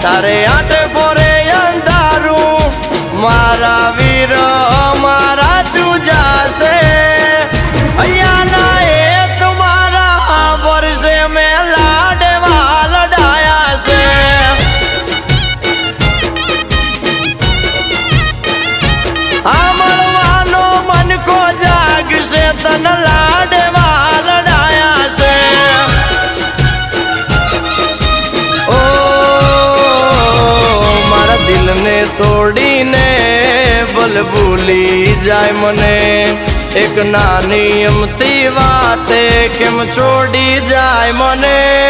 તારે આટે તોડીને બલ ભૂલી જાય મને. એક નાની અમતી વાતે કેમ છોડી જાય મને?